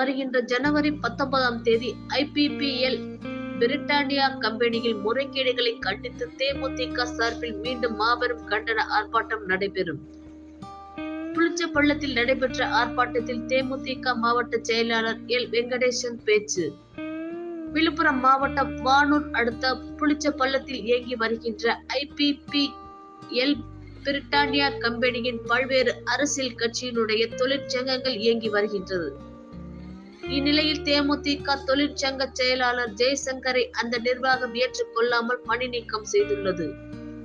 வருகின்ற ஜனவரி பத்தொன்பதாம் தேதி ஐபிபிஎல் பிரிட்டானியா கம்பெனியில் முறைகேடுகளை கண்டித்து தேமுதிக சார்பில் மீண்டும் மாபெரும் கண்டன ஆர்ப்பாட்டம் நடைபெறும். புளிச்சப்பள்ளத்தில் நடைபெற்ற ஆர்ப்பாட்டத்தில் தேமுதிக மாவட்ட செயலாளர் எல். வெங்கடேசன் பேச்சு. விழுப்புரம் மாவட்டம் வானூர் அடுத்த புளிச்சப்பள்ளத்தில் இயங்கி வருகின்ற ஐபிபி எல் பிரிட்டானியா கம்பெனியின் பல்வேறு அரசியல் கட்சியினுடைய தொழிற்சங்கங்கள் இயங்கி வருகின்றது. இந்நிலையில் தேமுதிக தொழிற்சங்க செயலாளர் ஜெய்சங்கரை அந்த நிர்வாகம் ஏற்றுக்கொள்ளாமல் பணி நீக்கம் செய்துள்ளது.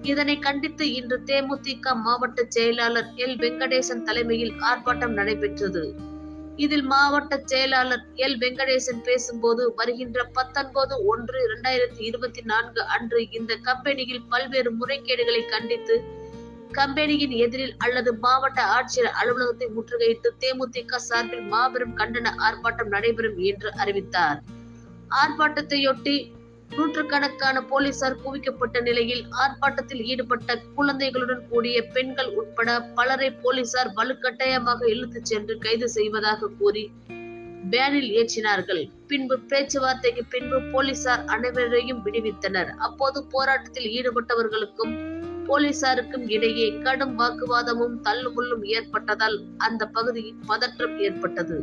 இதனை கண்டித்து இன்று தேமுதிக மாவட்ட செயலாளர் எல். வெங்கடேசன் தலைமையில் ஆர்ப்பாட்டம் நடைபெற்றது. இதில் மாவட்ட செயலாளர் எல். வெங்கடேசன் பேசும்போது வருகின்ற பத்தொன்பது ஒன்று இரண்டாயிரத்தி இருபத்தி நான்கு அன்று இந்த கம்பெனியில் பல்வேறு முறைகேடுகளை கண்டித்து கம்பெனியின் எதிரில் அல்லது மாவட்ட ஆட்சியர் அலுவலகத்தை முற்றுகையிட்டு தேமுதிக சார்பில் மாபெரும் கண்டன ஆர்ப்பாட்டம் நடைபெறும் என்று அறிவித்தார். ஆர்ப்பாட்டத்தையொட்டி நூற்றுக்கணக்கான போலீசார் குவிக்கப்பட்ட நிலையில் ஆர்ப்பாட்டத்தில் ஈடுபட்ட குழந்தைகளுடன் கூடிய பெண்கள் உட்பட பலரை போலீசார் வலுக்கட்டாயமாக இழுத்துச் சென்று கைது செய்வதாக கூறி பேனில் ஏற்றினார்கள். பின்பு பேச்சுவார்த்தைக்கு பின்பு போலீசார் அனைவரையும் விடுவித்தனர். அப்போது போராட்டத்தில் ஈடுபட்டவர்களுக்கும் போலீசாருக்கும் இடையே கடும் வாக்குவாதமும் தள்ளுமுள்ளும் ஏற்பட்டதால் அந்த பகுதியில் பதற்றம் ஏற்பட்டது.